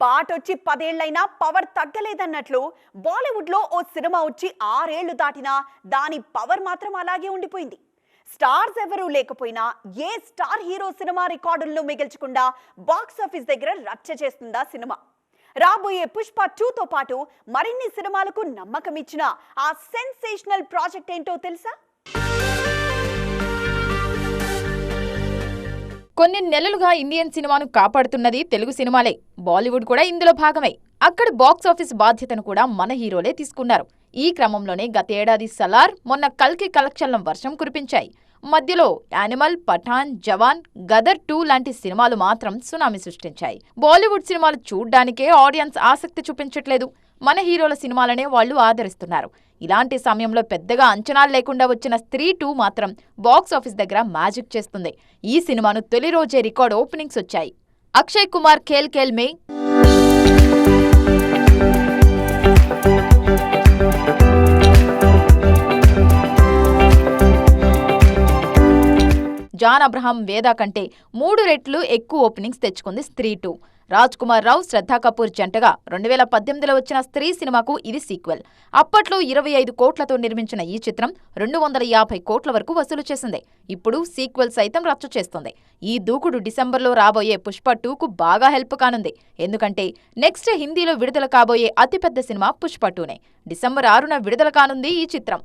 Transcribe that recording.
పాటొచ్చి పదేళ్ళైనా power తగ్గలేదన్నట్లు బాలీవుడ్లో ఓ cinema వచ్చి ఆరేళ్ళు దాటినా దాని పవర్ మాత్రం అలాగే ఉండిపోయింది. స్టార్స్ ఎవరూ లేకపోయినా ఏ స్టార్ హీరో సినిమా రికార్డులను మిగిల్చకుండా బాక్స్ ఆఫీస్ దగ్గర రచ్చ చేస్తుందా సినిమా. రాబోయే పుష్ప టూతో పాటు మరిన్ని సినిమాలకు నమ్మకం ఇచ్చిన ఆ సెన్సేషనల్ ప్రాజెక్ట్ ఏంటో తెలుసా? కొన్ని నెలలుగా ఇండియన్ సినిమాను కాపాడుతున్నది తెలుగు సినిమాలే. బాలీవుడ్ కూడా ఇందులో భాగమే. అక్కడ బాక్సాఫీస్ బాధ్యతను కూడా మన హీరోలే తీసుకున్నారు. ఈ క్రమంలోనే గతేడాది సలార్ మొన్న కల్కి కలెక్షన్ల వర్షం కురిపించాయి. మధ్యలో యానిమల్ పఠాన్ జవాన్ గదర్ టూ లాంటి సినిమాలు మాత్రం సునామీ సృష్టించాయి. బాలీవుడ్ సినిమాలు చూడ్డానికే ఆడియన్స్ ఆసక్తి చూపించట్లేదు. మన హీరోల సినిమాలనే వాళ్ళు ఆదరిస్తున్నారు. ఇలాంటి సమయంలో పెద్దగా అంచనాలు లేకుండా వచ్చిన స్త్రీ టూ మాత్రం బాక్స్ ఆఫీస్ దగ్గర మ్యాజిక్ చేస్తుంది. ఈ సినిమాను తొలి రోజే రికార్డ్ ఓపెనింగ్స్ వచ్చాయి. అక్షయ్ కుమార్ ఖేల్ ఖేల్ మే. జాన్ అబ్రహాం వేదా కంటే మూడు రెట్లు ఎక్కువ ఓపెనింగ్స్ తెచ్చుకుంది స్త్రీ టూ. రాజ్ కుమార్ రావు శ్రద్ధా కపూర్ జంటగా రెండు వేల పద్దెనిమిదిలో వచ్చిన స్త్రీ సినిమాకు ఇది సీక్వెల్. అప్పట్లో ఇరవై ఐదు కోట్లతో నిర్మించిన ఈ చిత్రం రెండు వందల యాభై కోట్ల వరకు వసూలు చేసింది. ఇప్పుడు సీక్వెల్ సైతం రచ్చ చేస్తుంది. ఈ దూకుడు డిసెంబర్లో రాబోయే పుష్ప టూకు బాగా హెల్ప్ కానుంది. ఎందుకంటే నెక్స్ట్ హిందీలో విడుదల కాబోయే అతిపెద్ద సినిమా పుష్ప టూనే. డిసెంబర్ ఆరున విడుదల కానుంది ఈ చిత్రం.